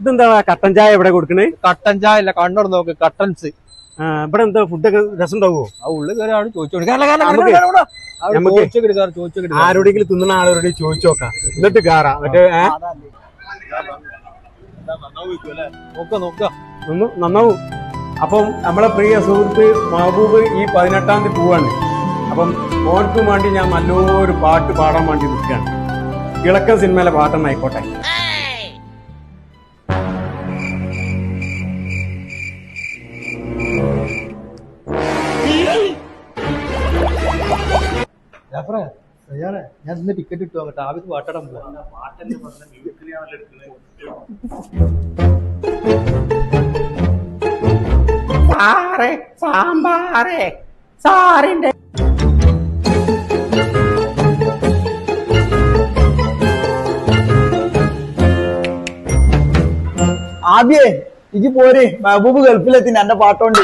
ഇതെന്താ കട്ടൻ ചായ എവിടെ കൊടുക്കണേ? കട്ടൻ ചായ അല്ല കണ്ണോട് നോക്ക് കട്ടൻസ്. ഇവിടെ എന്താ ഫുഡൊക്കെ രസം ഉണ്ടാവോ ആ ഉള്ളു കയറാണ് അവിടെ ചോദിച്ചു നമുക്ക് നമുക്ക് ചോദിച്ചു ആരോടെങ്കിലും തിന്നുന്ന ആളോട് ചോദിച്ചു നോക്കാം. എന്നിട്ട് കയറാ മറ്റേ നന്നാവും. അപ്പം നമ്മളെ പ്രിയ സുഹൃത്ത് മഹബൂബ് ഈ പതിനെട്ടാം തീയതി പോവാണ്. അപ്പം ഓർക്കും വേണ്ടി ഞാൻ നല്ലൊരു പാട്ട് പാടാൻ വേണ്ടി നിൽക്കുകയാണ്. കിഴക്കൻ സിനിമയിലെ പാട്ടെന്നായിക്കോട്ടെ. ഞാൻ ഇന്ന് ടിക്കറ്റ് ഇട്ടു കേട്ടോ ആവശ്യം പാട്ടടം പോവാ. സാറേ സാമ്പാറേ സാറിന്റെ ആദ്യേ ഇജ്ജ് പോരെ മെഹബൂബ് ഗൾഫിലെത്തി എന്റെ പാട്ടോണ്ട്